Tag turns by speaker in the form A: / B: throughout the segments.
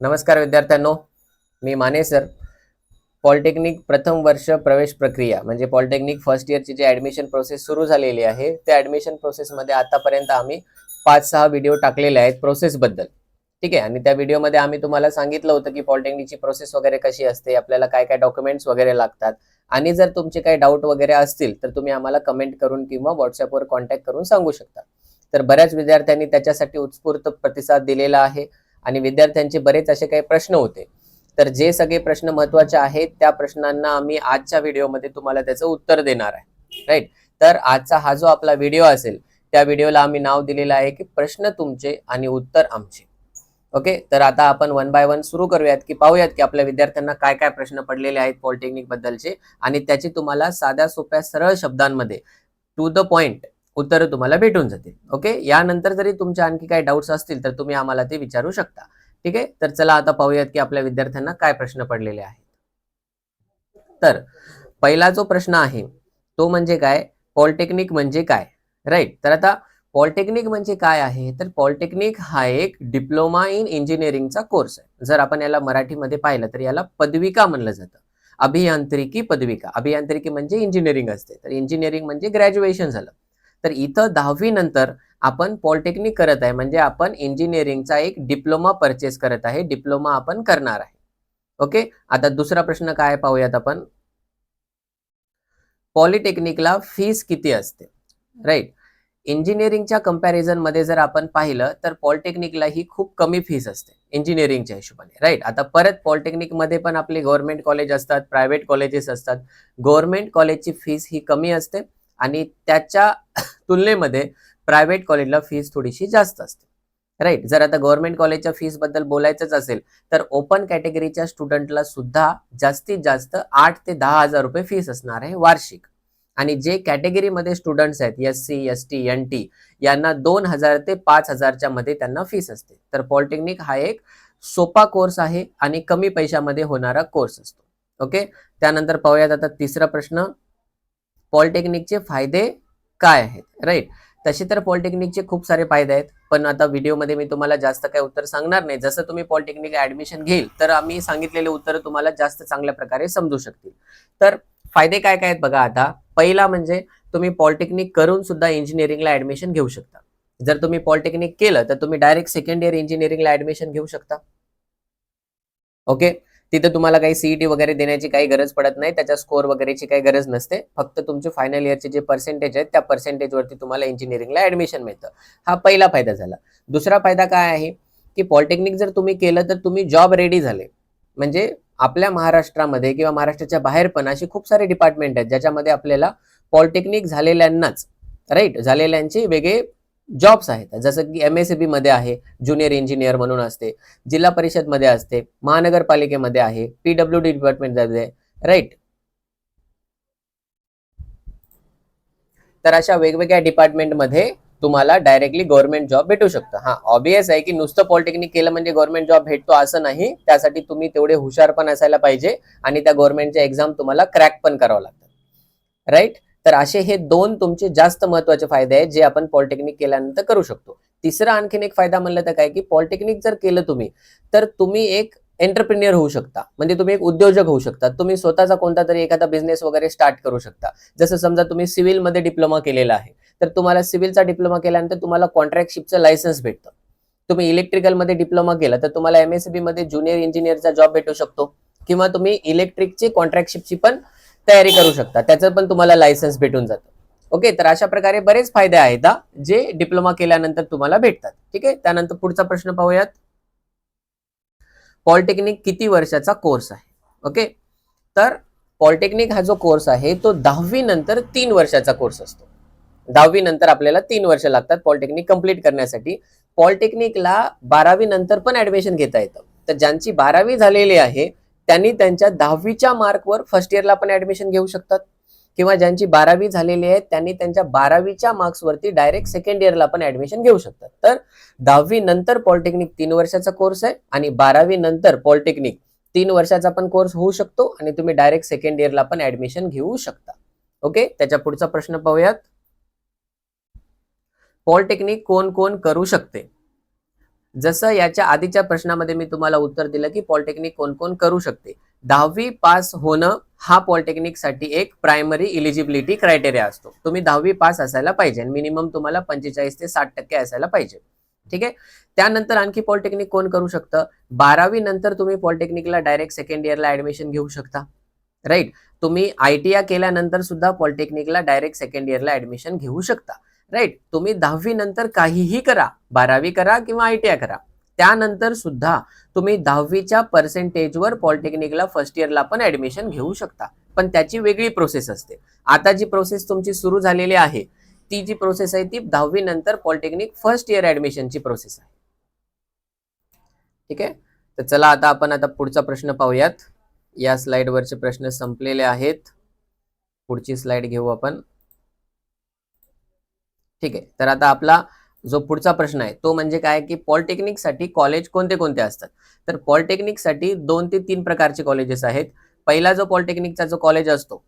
A: नमस्कार विद्यार्थ्यांनो मी Mane sir. Polytechnic प्रथम वर्ष प्रवेश प्रक्रिया म्हणजे पॉलिटेक्निक फर्स्ट इयरची जी ॲडमिशन प्रोसेस सुरू झालेली आहे त्या ॲडमिशन प्रोसेसमध्ये आतापर्यंत आम्ही पाच सहा व्हिडिओ टाकलेले आहेत प्रोसेसबद्दल ठीक आहे? आणि त्या व्हिडिओमध्ये आम्ही तुम्हाला सांगितलं होतं की पॉलिटेक्निकची प्रोसेस वगैरे कशी असते आपल्याला काय काय डॉक्युमेंट्स वगैरे लागतात. आणि जर तुमचे काही डाऊट वगैरे असतील तर तुम्ही आम्हाला कमेंट करून किंवा व्हॉट्सअपवर कॉन्टॅक्ट करून सांगू शकता. तर बऱ्याच विद्यार्थ्यांनी त्याच्यासाठी उत्स्फूर्त प्रतिसाद दिलेला आहे. आणि विद्यार्थ्यांचे बरेच असे काही प्रश्न होते. तर जे सगळे प्रश्न महत्त्वाचे आहेत त्या प्रश्नांना आम्ही आजच्या व्हिडिओमध्ये तुम्हाला त्याचं उत्तर देणार आहे. राईट तर आजचा हा जो आपला व्हिडिओ असेल त्या व्हिडिओला आम्ही नाव दिलेलं आहे की प्रश्न तुमचे आणि उत्तर आमचे. ओके? तर आता आपण वन बाय वन सुरू करूयात की पाहूयात की आपल्या विद्यार्थ्यांना काय काय प्रश्न पडलेले आहेत पॉलिटेक्निक बद्दलचे आणि त्याची तुम्हाला साध्या सोप्या सरळ शब्दांमध्ये टू द पॉइंट उत्तरं तुम्हाला भेटून जातील. ओके? यानंतर जरी तुमचे आणखी काही डाऊट्स असतील तर तुम्ही आम्हाला ते विचारू शकता. ठीक आहे? तर चला आता पाहूयात की आपल्या विद्यार्थ्यांना काय प्रश्न पडलेले आहेत. तर पहिला जो प्रश्न आहे तो म्हणजे काय? पॉलिटेक्निक म्हणजे काय? राईट? तर आता पॉलिटेक्निक म्हणजे काय आहे? तर पॉलिटेक्निक हा एक डिप्लोमा इन इंजिनिअरिंगचा कोर्स आहे. जर आपण याला मराठीमध्ये पाहिलं तर याला पदविका म्हणलं जातं. अभियांत्रिकी पदविका. अभियांत्रिकी म्हणजे इंजिनिअरिंग असते. तर इंजिनिअरिंग म्हणजे ग्रॅज्युएशन झालं. तर इथं दहावी नंतर आपण पॉलिटेक्निक करत आहे. म्हणजे आपण इंजिनिअरिंगचा एक डिप्लोमा परचेस करत आहे. डिप्लोमा आपण करणार आहे. ओके आता दुसरा प्रश्न काय पाहूयात आपण? पॉलिटेक्निकला फीस किती असते? राईट इंजिनिअरिंगच्या कम्पॅरिझनमध्ये जर आपण पाहिलं तर पॉलिटेक्निकला ही खूप कमी फीस असते. इंजिनिअरिंगच्या हिशोबाने. राईट आता परत पॉलिटेक्निकमध्ये पण आपले गव्हर्नमेंट कॉलेज असतात प्रायव्हेट कॉलेजेस असतात. गव्हर्नमेंट कॉलेजची फीस ही कमी असते. आणि त्याच्या तुलनेमध्ये प्रायव्हेट कॉलेजला फीस थोडीशी जास्त असते. राईट जर आता गव्हर्नमेंट कॉलेजच्या फीसबद्दल बोलायचंच असेल तर ओपन कॅटेगरीच्या स्टुडंटला सुद्धा जास्तीत जास्त आठ ते दहा हजार रुपये फीस असणार आहे वार्षिक. आणि जे कॅटेगरीमध्ये स्टुडंट्स आहेत S C S T N T यांना दोन हजार ते पाच हजारच्या मध्ये त्यांना फीस असते. तर पॉलिटेक्निक हा एक सोपा कोर्स आहे आणि कमी पैशामध्ये होणारा कोर्स असतो. ओके त्यानंतर पाहूयात आता तिसरा प्रश्न. पॉलिटेक्निकचे फायदे काय आहेत राईट तसे तर पॉलिटेक्निकचे खूप सारे फायदे आहेत पण आता व्हिडिओमध्ये मी तुम्हाला जास्त काही उत्तर सांगणार नाही. जसं तुम्ही पॉलिटेक्निक ऍडमिशन घेईल तर आम्ही सांगितलेले उत्तर तुम्हाला जास्त चांगल्या प्रकारे समजू शकतील. तर फायदे काय काय आहेत बघा आता. पहिला म्हणजे तुम्ही पॉलिटेक्निक करून सुद्धा इंजिनिअरिंगला ऍडमिशन घेऊ शकता. जर तुम्ही पॉलिटेक्निक केलं तर तुम्ही डायरेक्ट सेकंड इयर इंजिनिअरिंगला ऍडमिशन घेऊ शकता. ओके तिथे तुम्हाला काही सीईटी वगैरे देण्याची काही गरज पडत नाही त्याच्या स्कोअर वगैरेची काही गरज नसते. फक्त तुमचे फायनल इयरचे जे पर्सेंटेज आहेत त्या पर्सेंटेजवरती तुम्हाला इंजिनिअरिंगला ऍडमिशन मिळतं. हा पहिला फायदा झाला. दुसरा फायदा काय आहे? की पॉलिटेक्निक जर तुम्ही केलं तर तुम्ही जॉब रेडी झाले. म्हणजे आपल्या महाराष्ट्रामध्ये किंवा महाराष्ट्राच्या बाहेर पण अशी खूप सारे डिपार्टमेंट आहेत ज्याच्यामध्ये आपल्याला पॉलिटेक्निक झालेल्यांनाच राईट झालेल्यांचे वेगळे जॉब्स आहेत. जसं की एम एस सी मध्ये आहे ज्युनियर इंजिनियर म्हणून असते जिल्हा परिषदमध्ये असते महानगरपालिकेमध्ये आहे पीडब्ल्यू डी डिपार्टमेंटमध्ये राईट तर अशा वेगवेगळ्या डिपार्टमेंटमध्ये तुम्हाला डायरेक्टली गव्हर्नमेंट जॉब भेटू शकतं. हा ऑबियस आहे की नुसतं पॉलिटेक्निक केलं म्हणजे गव्हर्नमेंट जॉब भेटतो असं नाही. त्यासाठी तुम्ही तेवढे हुशार पण असायला पाहिजे आणि त्या गव्हर्नमेंटच्या एक्झाम तुम्हाला क्रॅक पण करावं लागतात राईट तर असे हे दोन तुमचे जास्त महत्त्वाचे फायदे आहेत जे आपण पॉलिटेक्निक केल्यानंतर करू शकतो. तिसरा आणखीन एक फायदा म्हणलं तर काय की पॉलिटेक्निक जर केलं तुम्ही तर तुम्ही एक एंटरप्रिनियर होऊ शकता. म्हणजे तुम्ही एक उद्योजक होऊ शकता. तुम्ही स्वतःचा कोणता तरी एखादा बिझनेस वगैरे स्टार्ट करू शकता. जसं समजा तुम्ही सिव्हिलमध्ये डिप्लोमा केलेला आहे तर तुम्हाला सिव्हिलचा डिप्लोमा केल्यानंतर तुम्हाला कॉन्ट्रॅक्टशिपचं लायसन्स भेटतं. तुम्ही इलेक्ट्रिकलमध्ये डिप्लोमा केला तर तुम्हाला एमएसबी मध्ये ज्युनियर इंजिनियरचा जॉब भेटू शकतो. किंवा तुम्ही इलेक्ट्रिकची कॉन्ट्रॅक्टशिपची पण तयारी करू शकता. त्याचं पण तुम्हाला लायसन्स भेटून जातं. ओके तर अशा प्रकारे बरेच फायदे आहेत जे डिप्लोमा केल्यानंतर तुम्हाला भेटतात. ठीक आहे? त्यानंतर पुढचा प्रश्न पाहूयात. पॉलिटेक्निक किती वर्षाचा कोर्स आहे? ओके तर पॉलिटेक्निक हा जो कोर्स आहे तो दहावी नंतर तीन वर्षाचा कोर्स असतो. दहावी नंतर आपल्याला तीन वर्ष लागतात पॉलिटेक्निक कंप्लीट करण्यासाठी. पॉलिटेक्निकला बारावी नंतर पण ऍडमिशन घेता येतं. तर ज्यांची बारावी झालेली आहे त्यांनी त्यांच्या दहावीच्या मार्कवर फर्स्ट इयरला पण ऍडमिशन घेऊ शकतात. किंवा ज्यांची बारावी झालेली आहे त्यांनी त्यांच्या बारावीच्या मार्क्सवरती डायरेक्ट सेकंड इयरला पण ऍडमिशन घेऊ शकतात. तर दहावी नंतर पॉलिटेक्निक तीन वर्षाचा कोर्स आहे आणि बारावी नंतर पॉलिटेक्निक तीन वर्षाचा पण कोर्स होऊ शकतो आणि तुम्ही डायरेक्ट सेकंड इयरला पण ऍडमिशन घेऊ शकता. ओके? त्याच्या पुढचा प्रश्न पाहूयात. पॉलिटेक्निक कोण कोण करू शकते? जसं याच्या आधीच्या प्रश्नामध्ये मी तुम्हाला उत्तर दिलं की पॉलिटेक्निक कोण कोण करू शकते. दहावी पास होणं हा पॉलिटेक्निकसाठी एक प्रायमरी इलिजिबिलिटी क्रायटेरिया असतो. तुम्ही दहावी पास असायला पाहिजे मिनिमम तुम्हाला पंचेचाळीस ते साठ टक्के असायला पाहिजे. ठीक आहे? त्यानंतर आणखी पॉलिटेक्निक कोण करू शकतं? बारावी नंतर तुम्ही पॉलिटेक्निकला डायरेक्ट सेकंड इयरला ऍडमिशन घेऊ शकता. राईट तुम्ही आय टी आय केल्यानंतर सुद्धा पॉलिटेक्निकला डायरेक्ट सेकंड इयरला ऍडमिशन घेऊ शकता. राईट? तुम्ही दहावी नंतर काहीही करा. बारावी करा किंवा आय टी आय करा. त्यानंतर सुद्धा तुम्ही दहावीच्या पर्सेंटेजवर पॉलिटेक्निकला फर्स्ट इयरला पण ऍडमिशन घेऊ शकता. पण त्याची वेगळी प्रोसेस असते. आता जी प्रोसेस तुमची सुरू झालेली आहे ती जी प्रोसेस आहे ती दहावी नंतर पॉलिटेक्निक फर्स्ट इयर ऍडमिशनची प्रोसेस आहे. ठीक आहे? तर चला आता आपण आता पुढचा प्रश्न पाहूयात. या स्लाइडवरचे प्रश्न संपलेले आहेत. पुढची स्लाइड घेऊ आपण. ठीक आहे. तर आता आपला जो पुढचा प्रश्न आहे तो म्हणजे काय की पॉलिटेक्निकसाठी कॉलेज कोणते कोणते असतात? तर पॉलिटेक्निकसाठी दोन ते तीन प्रकारचे कॉलेजेस आहेत. पहिला जो पॉलिटेक्निकचा जो कॉलेज असतो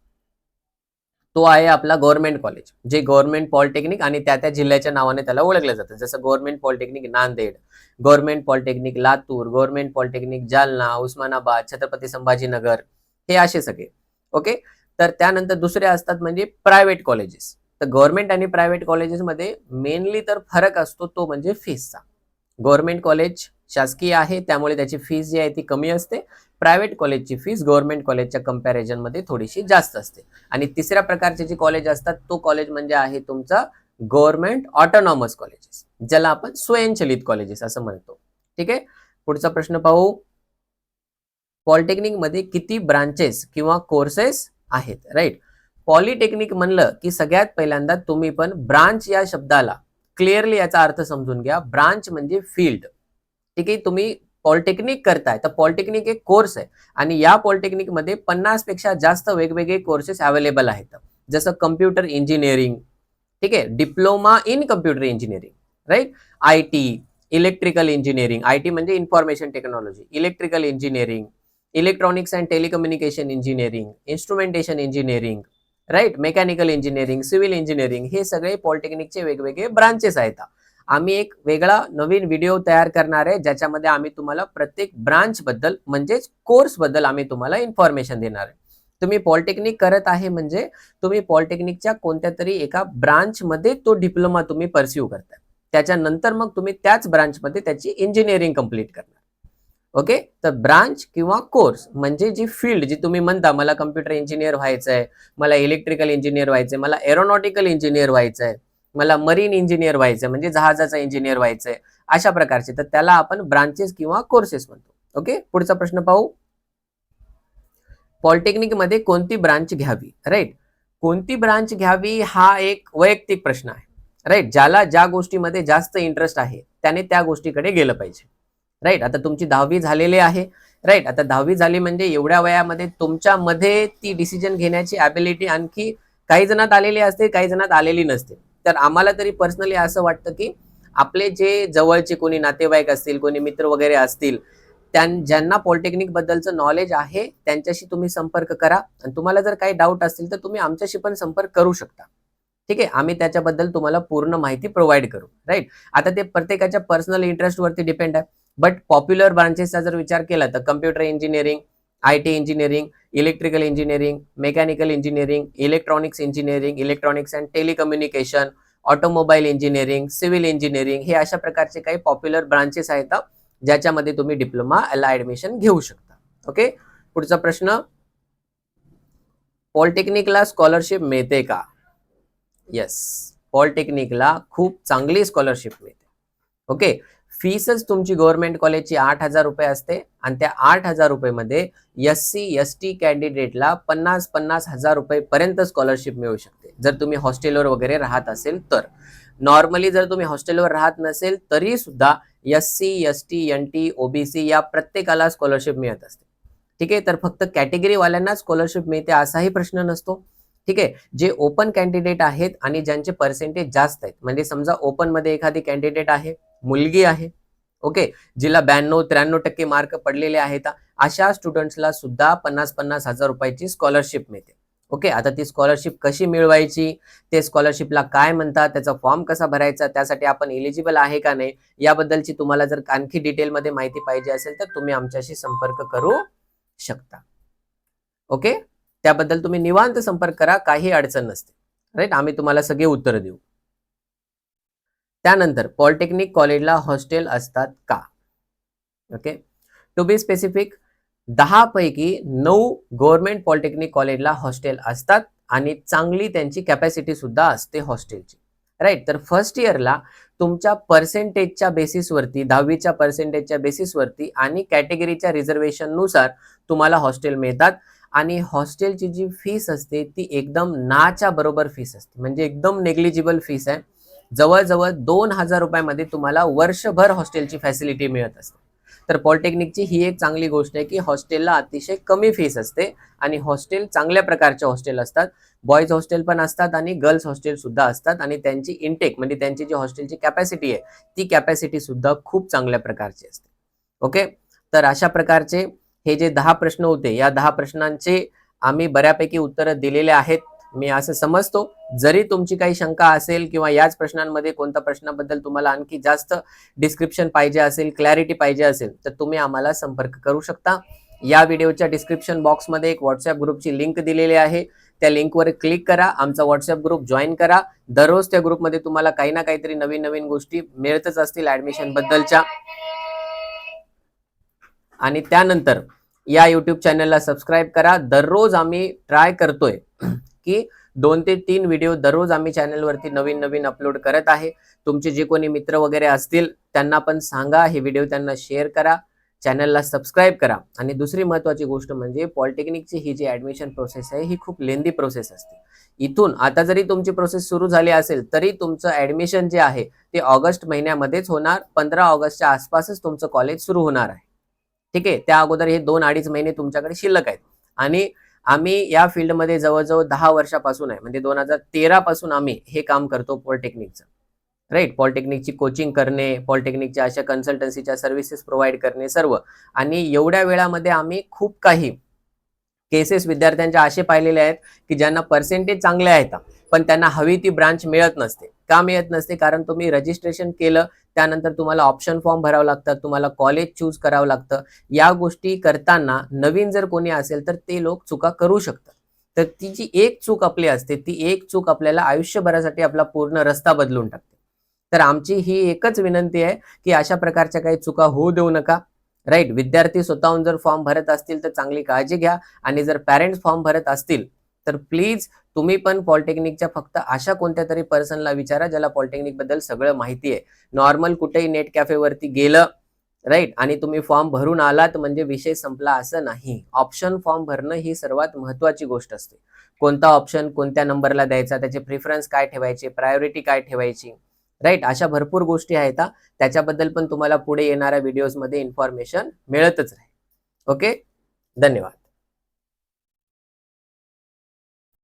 A: तो आहे आपला गव्हर्नमेंट कॉलेज जे गव्हर्नमेंट पॉलिटेक्निक आणि त्या त्या जिल्ह्याच्या नावाने त्याला ओळखलं जातं. जसं government polytechnic Nanded government polytechnic Latur government polytechnic Jalna Osmanabad Chhatrapati Sambhajinagar हे असे सगळे. ओके? तर त्यानंतर दुसरे असतात म्हणजे प्रायव्हेट कॉलेजेस. तर गव्हर्नमेंट आणि प्रायव्हेट कॉलेजेसमध्ये मेनली तर फरक असतो तो म्हणजे फीसचा गव्हर्नमेंट कॉलेज शासकीय आहे त्यामुळे त्याची फीस जी आहे ती कमी असते. प्रायव्हेट कॉलेजची फीस गव्हर्नमेंट कॉलेजच्या कम्पॅरिझनमध्ये थोडीशी जास्त असते. आणि तिसऱ्या प्रकारचे जे कॉलेज असतात तो कॉलेज म्हणजे आहे तुमचा गव्हर्नमेंट ऑटोनॉमस कॉलेजेस ज्याला आपण स्वयंचलित कॉलेजेस असं म्हणतो. ठीक आहे? पुढचा प्रश्न पाहू. पॉलिटेक्निकमध्ये किती ब्रांचेस किंवा कोर्सेस आहेत राईट पॉलिटेक्निक म्हणलं की सगळ्यात पहिल्यांदा तुम्ही पण ब्रांच या शब्दाला क्लिअरली याचा अर्थ समजून घ्या. ब्रांच म्हणजे फील्ड. ठीक आहे तुम्ही पॉलिटेक्निक करताय तर पॉलिटेक्निक एक कोर्स आहे. आणि या पॉलिटेक्निकमध्ये पन्नासपेक्षा जास्त वेगवेगळे कोर्सेस अवेलेबल आहेत. जसं कम्प्युटर इंजिनिअरिंग ठीक आहे diploma in computer engineering right? I T electrical engineering I T म्हणजे information technology electrical engineering electronics and telecommunication engineering instrumentation engineering right? Mechanical engineering civil engineering हे सगळे पॉलिटेक्निकचे वेगवेगळे ब्रांचेस आहेत. आम्ही एक वेगळा नवीन व्हिडिओ तयार करणार आहे ज्याच्यामध्ये आम्ही तुम्हाला प्रत्येक ब्रांच बद्दल म्हणजेच कोर्सबद्दल आम्ही तुम्हाला इन्फॉर्मेशन देणार आहे. तुम्ही पॉलिटेक्निक करत आहे म्हणजे तुम्ही पॉलिटेक्निकच्या कोणत्या तरी एका ब्रांचमध्ये तो डिप्लोमा तुम्ही परस्यू करताय. त्याच्यानंतर मग तुम्ही त्याच ब्रांचमध्ये त्याची इंजिनिअरिंग कंप्लीट करणार. ओके? तर ब्रांच किंवा कोर्स म्हणजे जी फील्ड जी तुम्ही म्हणता मला कम्प्युटर इंजिनियर व्हायचं आहे मला इलेक्ट्रिकल इंजिनियर व्हायचं आहे मला एरोनॉटिकल इंजिनियर व्हायचं आहे मला मरीन इंजिनियर व्हायचं म्हणजे जहाजाचा इंजिनियर व्हायचंय अशा प्रकारचे. तर त्याला आपण ब्रांचेस किंवा कोर्सेस म्हणतो. ओके? पुढचा प्रश्न पाहू. पॉलिटेक्निकमध्ये कोणती ब्रांच घ्यावी? राईट कोणती ब्रांच घ्यावी हा एक वैयक्तिक प्रश्न आहे. राईट ज्याला ज्या गोष्टीमध्ये जास्त इंटरेस्ट आहे त्याने त्या गोष्टीकडे गेलं पाहिजे. राईट आता तुमची दहावी झालेली आहे. राईट आता दहावी झाली म्हणजे एवढ्या वयामध्ये तुमच्यामध्ये ती डिसिजन घेण्याची ॲबिलिटी आणखी काही जणात आलेली असते काही जणात आलेली नसते. तर आम्हाला तरी पर्सनली असं वाटतं की आपले जे जवळचे कोणी नातेवाईक असतील कोणी मित्र वगैरे असतील त्यां ज्यांना पॉलिटेक्निक बद्दलचं नॉलेज आहे त्यांच्याशी तुम्ही संपर्क करा. आणि तुम्हाला जर काही डाऊट असतील तर तुम्ही आमच्याशी पण संपर्क करू शकता. ठीक आहे? आम्ही त्याच्याबद्दल तुम्हाला पूर्ण माहिती प्रोव्हाइड करू. राईट आता ते प्रत्येकाच्या पर्सनल इंटरेस्टवरती डिपेंड आहे. बट पॉप्युलर ब्रांचेसचा जर विचार केला तर computer engineering I T engineering electrical engineering mechanical engineering electronics engineering electronics and telecommunication automobile engineering civil engineering हे अशा प्रकारचे काही पॉप्युलर ब्रांचेस आहेत ज्याच्यामध्ये तुम्ही डिप्लोमा ऍडमिशन घेऊ शकता. ओके पुढचा प्रश्न. पॉलिटेक्निकला स्कॉलरशिप मिळते का? येस पॉलिटेक्निकला खूप चांगली स्कॉलरशिप मिळते. ओके फीसच तुमची गव्हर्नमेंट कॉलेजची आठ हजार रुपये असते. आणि त्या आठ हजार रुपयेमध्ये एस सी एस टी कॅन्डिडेटला पन्नास पन्नास हजार रुपयेपर्यंत स्कॉलरशिप मिळू शकते. जर तुम्ही हॉस्टेलवर वगैरे राहत असेल तर. नॉर्मली जर तुम्ही हॉस्टेलवर राहत नसेल तरी सुद्धा S C S T N T OBC या प्रत्येकाला स्कॉलरशिप मिळत असते. ठीक आहे? तर फक्त कॅटेगरीवाल्यांना स्कॉलरशिप मिळते असाही प्रश्न नसतो. ठीक आहे? जे ओपन कॅन्डिडेट आहेत आणि ज्यांचे पर्सेंटेज जास्त आहेत. म्हणजे समजा ओपनमध्ये एखादी कॅन्डिडेट आहे मुलगी आहे. ओके? जिला ब्याण्णव त्र्याण्णव टक्के मार्क पडलेले आहेत. अशा स्टुडंट्सला सुद्धा पन्नास पन्नास हजार रुपयाची स्कॉलरशिप मिळते. ओके? आता ती स्कॉलरशिप कशी मिळवायची? ते स्कॉलरशिपला काय म्हणतात? त्याचा फॉर्म कसा भरायचा? त्यासाठी आपण एलिजिबल आहे का नाही? याबद्दलची तुम्हाला जर आणखी डिटेलमध्ये माहिती पाहिजे असेल तर तुम्ही आमच्याशी संपर्क करू शकता. ओके? त्याबद्दल तुम्ही निवांत संपर्क करा. काही अडचण नसते. राईट आम्ही तुम्हाला सगळे उत्तर देऊ. त्यानंतर पॉलिटेक्निक कॉलेजला हॉस्टेल असतात का? ओके. टू बी स्पेसिफिक दहा पैकी नऊ गव्हर्नमेंट पॉलिटेक्निक कॉलेजला हॉस्टेल असतात आणि चांगली त्यांची कॅपॅसिटी सुद्धा असते हॉस्टेलची राईट तर फर्स्ट इयरला तुमच्या पर्सेंटेजच्या बेसिसवरती दहावीच्या पर्सेंटेजच्या बेसिसवरती आणि कॅटेगरीच्या रिझर्वेशननुसार तुम्हाला हॉस्टेल मिळतात. आणि हॉस्टेलची जी फीस असते ती एकदम नाच्या बरोबर फीस असते. म्हणजे एकदम नेग्लिजिबल फीस आहे. जवळजवळ दोन हजार रुपयामध्ये तुम्हाला वर्षभर हॉस्टेलची फॅसिलिटी मिळत असते. तर पॉलिटेक्निकची ही एक चांगली गोष्ट आहे की हॉस्टेलला अतिशय कमी फीस असते आणि हॉस्टेल चांगल्या प्रकारचे हॉस्टेल असतात. बॉईज हॉस्टेल पण असतात आणि गर्ल्स हॉस्टेल सुद्धा असतात आणि त्यांची इंटेक म्हणजे त्यांची जी हॉस्टेलची कॅपॅसिटी आहे ती कॅपॅसिटी सुद्धा खूप चांगल्या प्रकारची असते. ओके तर अशा प्रकारचे हे जे दहा प्रश्न होते या दहा प्रश्नांचे आम्ही बऱ्यापैकी उत्तरं दिलेले आहेत. मी असं समजतो. जरी तुमची काही शंका असेल किंवा याच प्रश्नांमध्ये कोणत्या प्रश्नाबद्दल तुम्हाला आणखी जास्त डिस्क्रिप्शन पाहिजे असेल क्लॅरिटी पाहिजे असेल तर तुम्ही आम्हाला संपर्क करू शकता. या व्हिडिओच्या डिस्क्रिप्शन बॉक्समध्ये एक व्हॉट्सअप ग्रुपची लिंक दिलेली आहे. त्या लिंकवर क्लिक करा. आमचा व्हॉट्सअप ग्रुप जॉईन करा. दररोज त्या ग्रुपमध्ये तुम्हाला काही ना काहीतरी नवीन नवीन गोष्टी मिळतच असतील ऍडमिशन बद्दलच्या. आणि त्यानंतर या युट्यूब चॅनलला सबस्क्राईब करा. दररोज आम्ही ट्राय करतोय. की दोन ते तीन व्हिडिओ दररोज आम्ही चॅनलवरती नवीन नवीन अपलोड करत आहे. तुमचे जे कोणी मित्र वगैरे असतील त्यांना पण सांगा. हे व्हिडिओ त्यांना शेअर करा. चॅनलला सबस्क्राईब करा. आणि दुसरी महत्वाची गोष्ट म्हणजे पॉलिटेक्निकची ही जी ऍडमिशन प्रोसेस आहे ही खूप लेंदी प्रोसेस असते. इथून आता जरी तुमची प्रोसेस सुरू झाली असेल तरी तुमचं ऍडमिशन जे आहे ते ऑगस्ट महिन्यामध्येच होणार. पंधरा ऑगस्टच्या आसपासच तुमचं कॉलेज सुरू होणार आहे. ठीक आहे? त्या अगोदर हे दोन अडीच महिने तुमच्याकडे शिल्लक आहेत. आणि आम्ही या फील्डमध्ये जवळजवळ दहा वर्षापासून आहे. म्हणजे दोन हजार तेरा पासून आम्ही हे काम करतो पॉलिटेक्निकचं. राईट पॉलिटेक्निकची कोचिंग करणे पॉलिटेक्निकच्या अशा कन्सल्टन्सीच्या सर्व्हिसेस प्रोव्हाइड करणे सर्व. आणि एवढ्या वेळामध्ये आम्ही खूप काही केसेस विद्यार्थ्यांच्या असे पाहिलेले आहेत की ज्यांना पर्सेंटेज चांगले आहेत पण त्यांना हवी ती ब्रांच मिळत नसते. का मिळत नसते? कारण तुम्ही रजिस्ट्रेशन केलं त्यानंतर तुम्हाला ऑप्शन फॉर्म भरावं लागतात तुम्हाला कॉलेज चूज करावं लागतं. या गोष्टी करताना नवीन जर कोणी असेल तर ते लोक चुका करू शकतात. तर ती जी एक चूक आपली असते ती एक चूक आपल्याला आयुष्यभरासाठी आपला पूर्ण रस्ता बदलून टाकते. तर आमची ही एकच विनंती आहे की अशा प्रकारच्या काही चुका होऊ देऊ नका. राईट विद्यार्थी स्वतःहून जर फॉर्म भरत असतील तर चांगली काळजी घ्या. आणि जर पॅरेंट्स फॉर्म भरत असतील तर प्लीज तुम्ही पण पॉलिटेक्निकच्या फक्त अशा कोणत्या तरी पर्सनला विचारा ज्याला पॉलिटेक्निकबद्दल सगळं माहिती आहे. नॉर्मल कुठेही नेट कॅफेवरती गेलं राईट आणि तुम्ही फॉर्म भरून आलात म्हणजे विषय संपला असं नाही. ऑप्शन फॉर्म भरणं ही सर्वात महत्वाची गोष्ट असते. कोणता ऑप्शन कोणत्या नंबरला द्यायचा त्याचे प्रिफरन्स काय ठेवायचे प्रायोरिटी काय ठेवायची राईट अशा भरपूर गोष्टी आहेत त्याच्याबद्दल पण तुम्हाला पुढे येणाऱ्या व्हिडिओजमध्ये इन्फॉर्मेशन मिळतच राहील. ओके धन्यवाद.